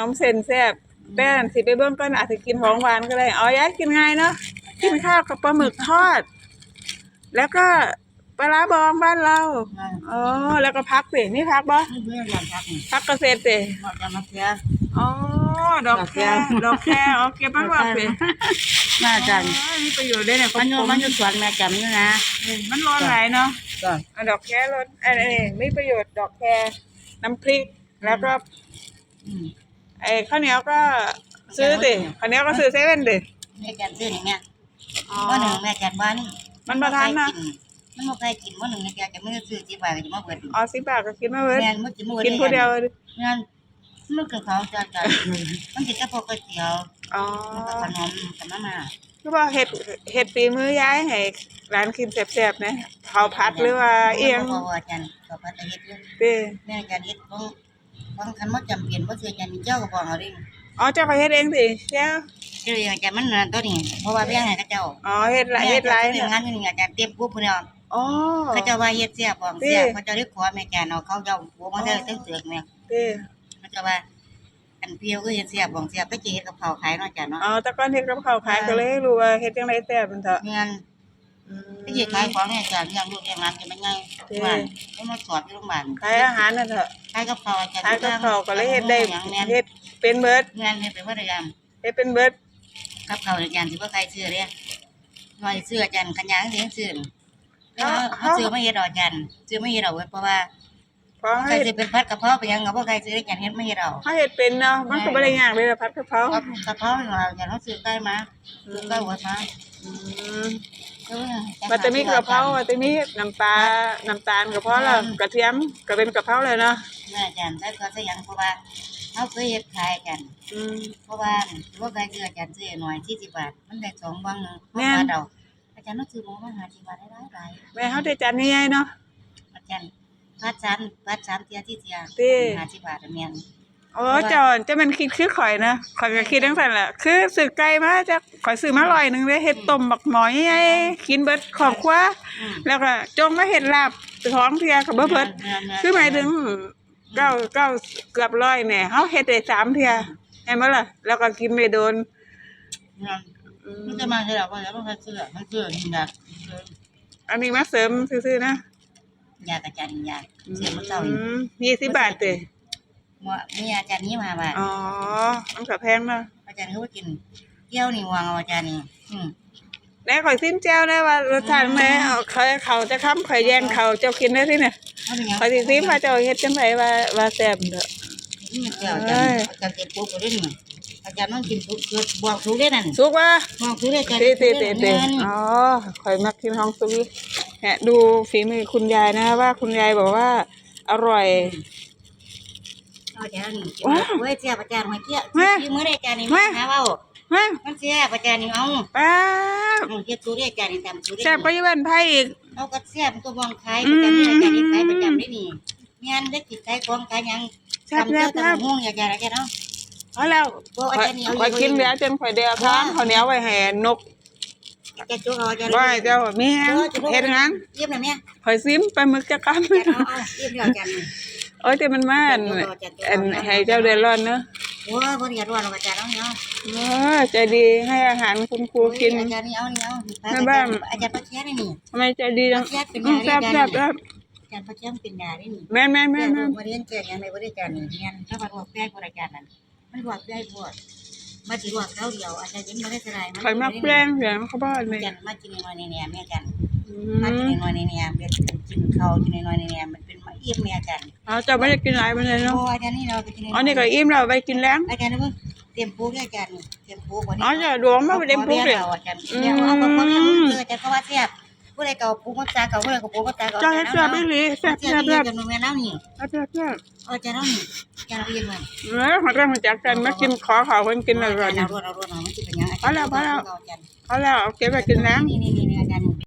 นมเส้นแซ่บแต่อันสิไปเบิ่งก่อนอาจจะกินของหวานก็ได้เอายายกินง่ายเนาะกินข้าวกับปลาหมึกทอด แล้วก็ปลาร้าบองบ้านเราอ๋อแล้วก็พักสินี่พักบ่นี่เพื่อนอยากทักนี่พักเกษตรสินอกจากมาเสียอ๋อดอกแครดอกแครโอเคบ้างว่าสิน่าจังอ๋อมีประโยชน์ด้วยเนี่ยมันอยู่มันอยู่สวนแม่จำนี่นะมันร้อนไหลายเนาะก็เอาดอกแครรสเอ้ยมีประโยชน์ดอกแครน้ำพริกแล้วก็อืม ไอ้ข้าวเหนียวก็ซื้อดิข้าวเหนียวก็ซื้อเซเว่นดิแม่จันซื้อนี่แม่อ๋อว่าหนึ่งแม่จันบ้านนี่มันบ่ทันนะมันบ่ใครกินว่าหนึ่งแม่จันจะไม่ซื้อจีบาทก็จะมาเปิดอ๋อสิบบาทก็กินมาเว้ยแม่มันกินมื้อกินผู้เดียวดิงานมันกินของจันจันมันกินแต่พวกก๋วยเตี๋ยวอ๋อแล้วก็ขนมกับมาม่าคือว่าเห็ดเห็ดฝีมือยายให้ร้านกินแซ่บๆนะข้าวผัดหรือว่าเอียงบ่ว่าจันก็พัดเฮ็ดอยู่เด้แม่จันเฮ็ดของ ของคันบ่จำเป็นบ่ซื้อจันเจ้าก็บอกเอาดิอ๋อเจ้าก็เฮ็ดเองสิเจ้าคือจันมันนั่นตัวนี้เพราะว่าแบ่งให้เขาเจ้าอ๋อเฮ็ดหลายเฮ็ดหลายเรื่องงานอยู่นี่จันเต็มปุ๊บพุ่นเนาะอ๋อเขาเจ้าว่าเฮ็ดเสียบอกเสียเขาเจ้าได้ขอแม่จันเอาเขาเจ้าบ่มาได้ตึกตึกแม่เด้เขาเจ้าว่าอันเพียวก็เฮ็ดเสียบอกเสียไปสิเฮ็ดกับข้าวขายเนาะจันเนาะอ๋อแต่ก่อนเฮ็ดกับข้าวขายก็เลยรู้ว่าเฮ็ดจังไดแซ่บมันเถอะเงิน อืมไปสิขายของเนี่ยจันยังลูกยังหลานจะไม่ง่ายบ้านต้องมาสอบที่โรงพยาบาลขายอาหารนั่นเถอะขายกับข้าวจันขายกับข้าวก็เลยเฮ็ดได้หยังแม่นเฮ็ดเป็นเบิดเงินเฮ็ดไปบ่ได้ยังเฮ็ดเป็นเบิดกับข้าวจันสิบ่ใครซื้อเด้ว่าสิซื้อจันกันยังสิซื้อเขาซื้อมาเฮ็ดดอกจันซื้อมาเฮ็ดเอาเพราะว่าเพราะใครให้สิเป็นพัดกะเพราไปยังก็บ่ใครซื้อจันเฮ็ดมาเฮ็ดเอาเฮาเฮ็ดเป็นเนาะมันก็บ่ได้ยากเลยล่ะผัดกะเพราเอากะเพราเราจันเขาซื้อใกล้มาซื้อใกล้หัวมาอื มเออมันจะมีกะเพรามันจะมีน้ำปลาน้ำตาลกะเพราแล้วกระเทียมก็เป็นกะเพราเลยเนาะแม่จันได้ก็ซะยังเพราะว่าเขาเคยเฮ็ดขายกันอืมเพราะว่าว่าใครซื้อจันซื้อหน่อย40บาทมันได้2บังนึงเพราะว่าเราอาจารย์ต้องซื้อบ่มา50บาทได้หลายหลายแม่เฮาได้จานใหญ่ๆเนาะอาจารย์พัดซันพัดสามเทียที่เทียติ50บาทแม่น โอ้เจอนจะมันคิดคือข่อยนะข่อยก็คิดจังซั่นแหละคือซื้อไก่มาจากข่อยซื้อมาร้อยหนึงเด้เฮ็ดต้มบักหมอยใหญ่กินเบิดครอบครัวอืมแล้วก็จงมาเฮ็ดลาบท้องเที่ยก็บ่เบิดคือหมายถึงเก้าเก้าเกือบร้อยเนี่ยเขาเฮ็ดได้สามเที่ยเห็นไหมล่ะ แล้วก็กินไม่โดนอืมมันจะมาให้เราว่าแล้วมันก็ซื้อมันซื้อนี่อยากซื้ออันนี้มาเสริมซื่อๆนะอยากอาจารย์อยากซื้อมันเจ้าอีกยี่สิบบาทเตะ ว่ามีอาจารย์นี้มาบาทอ๋อมันก็แพงเนาะอาจารย์เขาไปกินเกี่ยวนี่วางเอาอาจารย์นี่อืมแล้วข่อยสิ้นแจ้วได้ว่ารสชาติแม่เอาเคยเขาจะค้ำข่อยแย่งเขาเจ้ากินได้ที่เนี่ยเขาเป็นหยังข่อยสิซิมว่าเจ้าเฮ็ดจังไดว่าว่าแซ่บเด้อนี่มันเกี่ยวอาจารย์อาจารย์เก็บปุ๊บก็ได้นี่อาจารย์ต้องกินปุ๊บเกิดบอกถูกได้นั่นสุกว่าบอกถูกได้อาจารย์เตะเตะเตะเตะงินอ๋อข่อยมักกินห้องซุกี้เนี่ยดูฝีมือคุณยายนะว่าคุณยายบอกว่าอร่อย เอาอาจารย์นี่ว้าวเว้ยเสียอาจารย์มาเกี่ยวมาที่มื้อได้อาจารย์นี่มาหาเว้ามามันเสียอาจารย์นี่เอาป้าบเอาเฮ็ดถูกได้อาจารย์นี่ตามถูกได้แซ่บไปยี่บ้านไผ่อีกเอาก็เสียมันก็มองขายประจำนี่อาจารย์นี่ขายประจำได้นี่งานได้กินขายของขายหยังแซ่บทำแซ่เจ้าบตะแซ่บม่วงอาจารย์อาจารย์เนาะเอาแล้วบ่อาข่อยจารย์นี่เอาข่อยกินแล้วจนข่อยเดียวท้องข้าวเหนียวไว้ให้นกอาจารย์จุกเอาอาจารย์ว่าให้เจ้ามีแฮงเฮ็ดงานเยี่ยมเลยแม่ข่อยซิมปลาหมึกจะกำ อาจารย์เอาเอาเยี่ยมเลยอาจารย์นี่โอ้ยแต่มันมาอันอันให้เจ้าเดือดร้อนเนอะโอ้ยบ่ได้ร้อนหรอกอาจารย์เอาเนาะเออใจดีให้อาหารคุณครูกินอาจารย์นี่เอานี่เอาแม่บ้านอาจารย์ปัจเจียนี่นี่ทำไมใจดีจังปัจเจียเป็นอืยามได้แซ่บอาจารแซ่บย์แซ่บอาจารย์ปัจเจียเป็นยาได้นี่แม่นแม่นแม่แม่นแม่นมาเรียนเจอยังไม่ได้อาจารย์นี่เรียนถ้ามาบอกแป้งอาจารย์นั่นมันบอกได้ปวดมาสิบอกเขาเดียวอาจารย์ยังไม่ได้สลายข่อยมักแปลงเสียงเขาบอกอานี่จารย์มากินน้อยๆเนี่ยแม่อาจารย์อืมากินมน้อยๆเนี่ยเป็นกินข้าวกินน้อยๆเนี่ยมันเป็นมาเอี่ยมแม่อาจารย์ เอาเจ้าไม่ได้กินหลายไปเลยเนาะโอ้อาจารย์นี่เราไปกินอ๋อนี่ก็อิ่มแล้วไปกินแล้วอาจารย์นี่เตรียมปูอาจารย์เตรียมปูก่อนอ๋อจะดวงมาไปเต็มปุ๊กเลยอาจารย์เดี๋ยวเอาของเขาเนี่ยอาจารย์ก็ว่าเสียบผู้ใดเก่าปูก็ตาเก่าผู้ใดก็ปูก็ตาเก่าเจ้าเฮ็ดแซ่บอีหลีแซ่บเสียแซ่บบเรียแซ่นบกันแม่น้านี่เอาแซ่บแซ่บอาจารย์น้านี่อาจารย์เรียนมันเออหัวเราะหัวจักกันมากินขอเขาคนกินเลยก่อนเรารวดเรารวดเราไม่ติดเป็นยังเอาแล้วเอาแล้วเอาแล้วเอาเก็บไปกินแล้วนี่นี่นี่